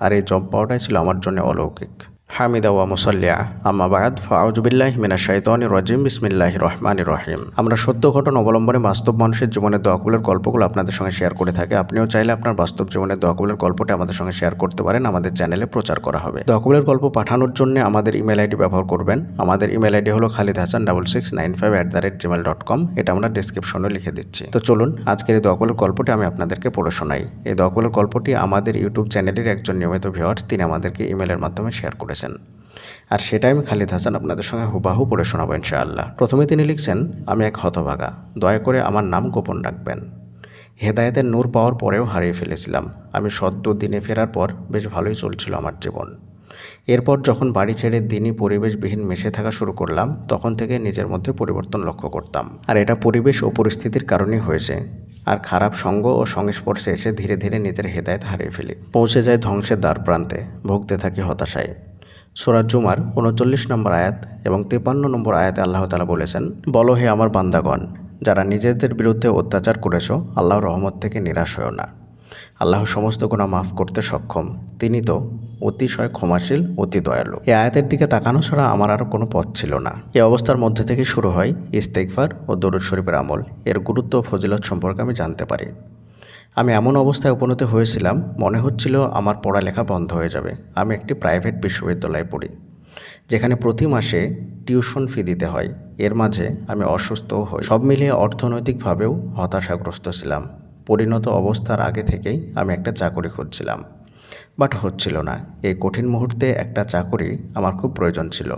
আর এই জব পাওয়াটাই ছিল আমার জন্য অলৌকিক। হামিদা ওয়া মুসাল্লিয়া। আম্মা ফাউজুবিল্লাহ মিনা শাইতানি রাজিম বিসমিল্লাহ রহমান রহিম। আমরা সত্য ঘটনা অবলম্বনে বাস্তব মানুষের জীবনের দোয়াকবুলের গল্পগুলো আপনাদের সঙ্গে শেয়ার করে থাকি। আপনিও চাইলে আপনার বাস্তব জীবনের দোয়াকবুলের গল্পটি আমাদের সঙ্গে শেয়ার করতে পারেন। আমাদের চ্যানেলে প্রচার করা হবে। দোয়াকবুলের গল্প পাঠানোর জন্য আমাদের ইমেল আইডি ব্যবহার করবেন। আমাদের ইমেল আইডি হলো Khalid Hasan double six nine five at the rate Gmail dot com এটা আমরা ডিসক্রিপশনে লিখে দিচ্ছি। তো চলুন, আজকের এই দোয়াকবুলের গল্পটি আমি আপনাদেরকে পড়ে শোনাই। এই দোয়াকবুলের গল্পটি আমাদের ইউটিউব চ্যানেলের একজন নিয়মিত ভিওয়ার্স তিনি আমাদেরকে ইমেলের মাধ্যমে শেয়ার করেছেন। আর সেটাই আমি খালিদ হাসান আপনাদের সঙ্গে হুবাহু পড়ে শোনাবো ইনশাআল্লাহ। প্রথমে তিনি লিখছেন, আমি এক হতভাগা, দয়া করে আমার নাম গোপন রাখবেন। হেদায়েতের নূর পাওয়ার পরেও হারিয়ে ফেলেছিলাম। আমি সদ্য দিনে ফেরার পর বেশ ভালোই চলছিল আমার জীবন। এরপর যখন বাড়ি ছেড়ে দিনই পরিবেশবিহীন মেশে থাকা শুরু করলাম, তখন থেকে নিজের মধ্যে পরিবর্তন লক্ষ্য করতাম। আর এটা পরিবেশ ও পরিস্থিতির কারণেই হয়েছে। আর খারাপ সঙ্গ ও সংস্পর্শে এসে ধীরে ধীরে নিজের হেদায়েত হারিয়ে ফেলি। পৌঁছে যায় ধ্বংসের দ্বার প্রান্তে, ভুগতে থাকি হতাশায়। সোরাজ জুমার উনচল্লিশ নম্বর আয়াত এবং তেপান্ন নম্বর আয়াতে আল্লাহ তালা বলেছেন, বলো হে আমার বান্দাগণ, যারা নিজেদের বিরুদ্ধে অত্যাচার করেছ, আল্লাহর রহমত থেকে নিরাশ হয়েও না। আল্লাহ সমস্ত গুণা মাফ করতে সক্ষম। তিনি তো অতিশয় ক্ষমাশীল, অতি দয়ালু। এই আয়াতের দিকে তাকানো ছাড়া আমার আর কোনো পথ ছিল না। এই অবস্থার মধ্যে থেকে শুরু হয় ইস্তেকফার ও দরুদ শরীফের আমল। এর গুরুত্ব ও ফজিলত সম্পর্কে আমি জানতে পারি। আমি এমন অবস্থায় উপনীত হয়েছিলাম, মনে হচ্ছিল আমার পড়ালেখা বন্ধ হয়ে যাবে। আমি একটি প্রাইভেট বিশ্ববিদ্যালয়ে পড়ি, যেখানে প্রতি মাসে টিউশন ফি দিতে হয়। এর মাঝে আমি অসুস্থও হই। সব মিলিয়ে অর্থনৈতিকভাবেও হতাশাগ্রস্ত ছিলাম। পরিণত অবস্থার আগে থেকেই আমি একটা চাকরি খুঁজছিলাম। বাট হচ্ছিল না। এই কঠিন মুহূর্তে একটা চাকরি আমার খুব প্রয়োজন ছিল।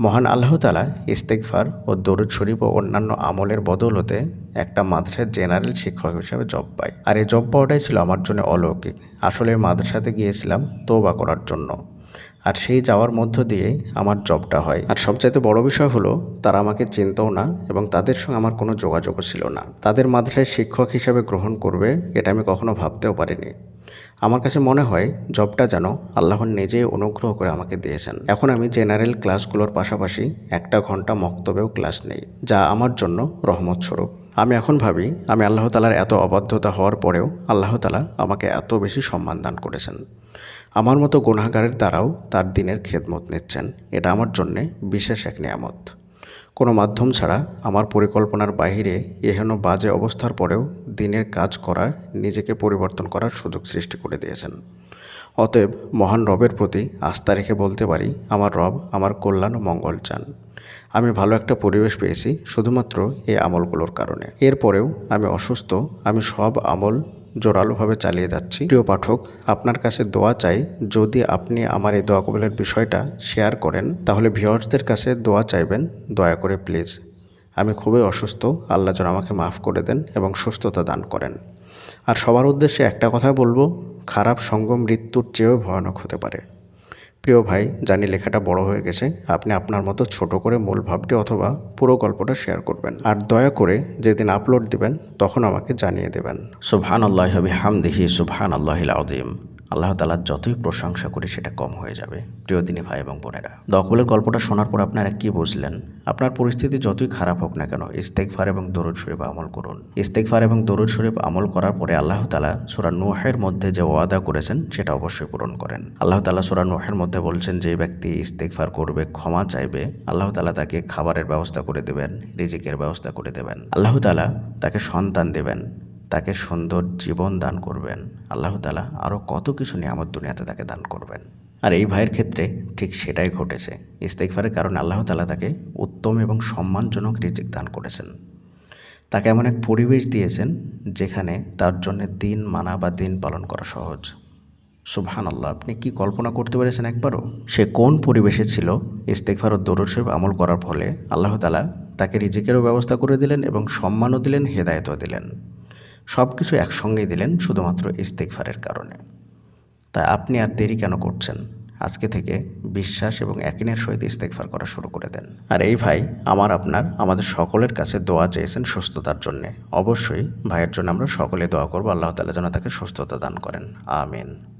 মহান আল্লাহ তালা ইস্তেকফার ও দরুদ শরীফ ও অন্যান্য আমলের বদৌলতে একটা মাদ্রাসার জেনারেল শিক্ষক হিসাবে জব পাই। আর এই জব পাওয়াটাই ছিল আমার জন্য অলৌকিক। আসলে মাদ্রাসাতে গিয়েছিলাম তোবা করার জন্য। আর সেই যাওয়ার মধ্য দিয়েই আমার জবটা হয়। আর সবচাইতে বড় বিষয় হলো, তারা আমাকে চিনতও না এবং তাদের সঙ্গে আমার কোনো যোগাযোগও ছিল না। তাদের মাদ্রাসায় শিক্ষক হিসাবে গ্রহণ করবে এটা আমি কখনো ভাবতেও পারিনি। আমার কাছে মনে হয় জবটা যেন আল্লাহর নিজেই অনুগ্রহ করে আমাকে দিয়েছেন। এখন আমি জেনারেল ক্লাসগুলোর পাশাপাশি একটা ঘণ্টা মক্তবেও ক্লাস নেই, যা আমার জন্য রহমত স্বরূপ। আমি এখন ভাবি, আমি আল্লাহ তালার এত অবাধ্যতা হওয়ার পরেও আল্লাহ তালা আমাকে এত বেশি সম্মান দান করেছেন। আমার মতো গুণাগারের দ্বারাও তার দিনের খেদমত নিচ্ছেন। এটা আমার জন্যে বিশেষ এক নিয়ামত। কোনো মাধ্যম ছাড়া আমার পরিকল্পনার বাহিরে এহেন বাজে অবস্থার পরেও দিনের কাজ করা নিজেকে পরিবর্তন করার সুযোগ সৃষ্টি করে দিয়েছেন। অতএব মহান রবের প্রতি আস্থা রেখে বলতে পারি, আমার রব আমার কল্যাণ ও মঙ্গল চান। আমি ভালো একটা পরিবেশ পেয়েছি শুধুমাত্র এই আমলগুলোর কারণে। এরপরেও আমি অসুস্থ, আমি সব আমল জোরালোভাবে চালিয়ে যাচ্ছি। প্রিয় পাঠক, আপনার কাছে দোয়া চাই, যদি আপনি আমার এই দোয়া কবলের বিষয়টা শেয়ার করেন, তাহলে ভিওয়ার্সদের কাছে দোয়া চাইবেন, দয়া করে প্লিজ আমি খুবই অসুস্থ। আল্লাহ যেন আমাকে মাফ করে দেন এবং সুস্থতা দান করেন। আর সবার উদ্দেশ্যে একটা কথা বলব, খারাপ সঙ্গ মৃত্যুর চেয়েও ভয়ানক হতে পারে। প্রিয় ভাই, জানি লেখাটা বড় হয়ে গেছে, আপনি আপনার মতো ছোট করে মূল ভাবটি অথবা পুরো গল্পটা শেয়ার করবেন। আর দয়া করে যেদিন আপলোড দিবেন, তখন আমাকে জানিয়ে দেবেন। সুবহান আল্লাহ হামদিহি সুবহান আল্লাহ আজিম আল্লাহ তালার যতই প্রশংসা করি সেটা কম হয়ে যাবে। প্রিয় দিনী ভাই এবং বোনেরা দকবলের গল্পটা শোনার পর আপনারা কি বুঝলেন? আপনার পরিস্থিতি যতই খারাপ হোক না কেন ইস্তেকফার এবং দরুদ শরীফ আমল করুন। ইস্তেকফার এবং দরুদ শরীফ আমল করার পরে আল্লাহ তালা সুরা নুহের মধ্যে যে ওয়াদা করেছেন, সেটা অবশ্যই পূরণ করেন। আল্লাহ তালা সুরা নুহের মধ্যে বলছেন, যে ব্যক্তি ইস্তেকফার করবে, ক্ষমা চাইবে, আল্লাহ তালা তাকে খাবারের ব্যবস্থা করে দেবেন, রিজিকের ব্যবস্থা করে দেবেন। আল্লাহ তালা তাকে সন্তান দেবেন। তাকে সুন্দর জীবন দান করবেন। আল্লাহ তালা আরও কত কিছু নিয়ামত দুনিয়াতে তাকে দান করবেন। আর এই ভাইয়ের ক্ষেত্রে ঠিক সেটাই ঘটেছে। ইস্তেকফারের কারণে আল্লাহ তালা তাকে উত্তম এবং সম্মানজনক রিজিক দান করেছেন। তাকে এমন এক পরিবেশ দিয়েছেন যেখানে তার জন্য দিন মানা বা দিন পালন করা সহজ। সুবহান আল্লাহ আপনি কি কল্পনা করতে পেরেছেন একবারও? সে কোন পরিবেশে ছিল? ইস্তেকফার ও দরুদ আমল করার ফলে আল্লাহ তালা তাকে রিজিকেরও ব্যবস্থা করে দিলেন এবং সম্মানও দিলেন, হেদায়তও দিলেন। সব কিছু একসঙ্গে দিলেন শুধুমাত্র ইস্তেকফারের কারণে। তাই আপনি আর দেরি কেন করছেন? আজকে থেকে বিশ্বাস এবং একিনের সহিত ইস্তেকফার করা শুরু করে দেন। আর এই ভাই আমার, আপনার, আমাদের সকলের কাছে দোয়া চেয়েছেন সুস্থতার জন্যে। অবশ্যই ভাইয়ের জন্য আমরা সকলে দোয়া করব, আল্লাহ তালা যেন তাকে সুস্থতা দান করেন। আমিন।